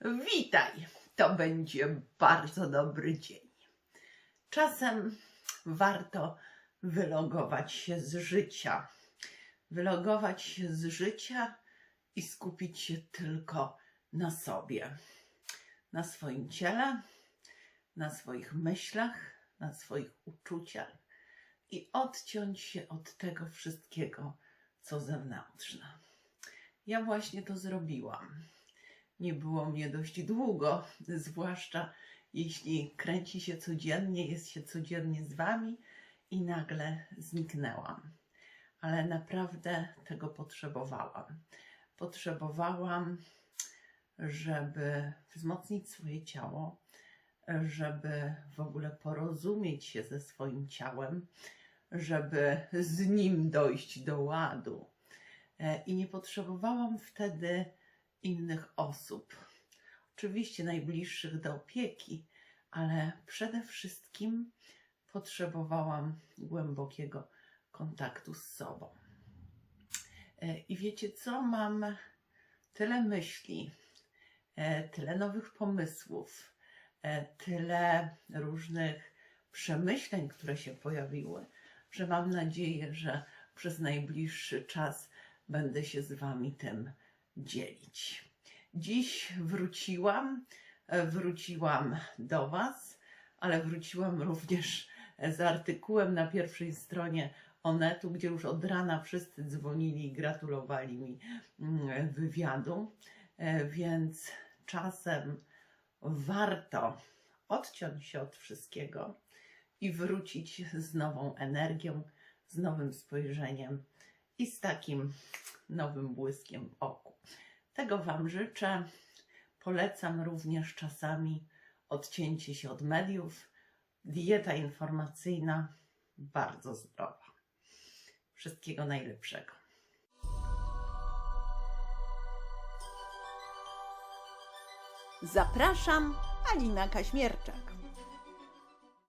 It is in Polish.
Witaj! To będzie bardzo dobry dzień. Czasem warto wylogować się z życia. Wylogować się z życia i skupić się tylko na sobie, na swoim ciele, na swoich myślach, na swoich uczuciach i odciąć się od tego wszystkiego, co zewnętrzne. Ja właśnie to zrobiłam. Nie było mnie dość długo, zwłaszcza jeśli kręci się codziennie, jest się codziennie z wami i nagle zniknęłam. Ale naprawdę tego potrzebowałam. Potrzebowałam, żeby wzmocnić swoje ciało, żeby w ogóle porozumieć się ze swoim ciałem, żeby z nim dojść do ładu. E, I nie potrzebowałam wtedy innych osób. Oczywiście najbliższych do opieki, ale przede wszystkim potrzebowałam głębokiego kontaktu z sobą. E, I wiecie co? Mam tyle myśli, e, tyle nowych pomysłów, e, tyle różnych przemyśleń, które się pojawiły, że mam nadzieję, że przez najbliższy czas będę się z Wami tym dzielić. Dziś wróciłam, e, wróciłam do Was, ale wróciłam również z artykułem na pierwszej stronie Onetu, gdzie już od rana wszyscy dzwonili i gratulowali mi mm, wywiadu, E, więc czasem warto odciąć się od wszystkiego i wrócić z nową energią, z nowym spojrzeniem i z takim nowym błyskiem w oku. Tego Wam życzę. Polecam również czasami odcięcie się od mediów. Dieta informacyjna bardzo zdrowa. Wszystkiego najlepszego. Zapraszam, Alina Kaśmierczak.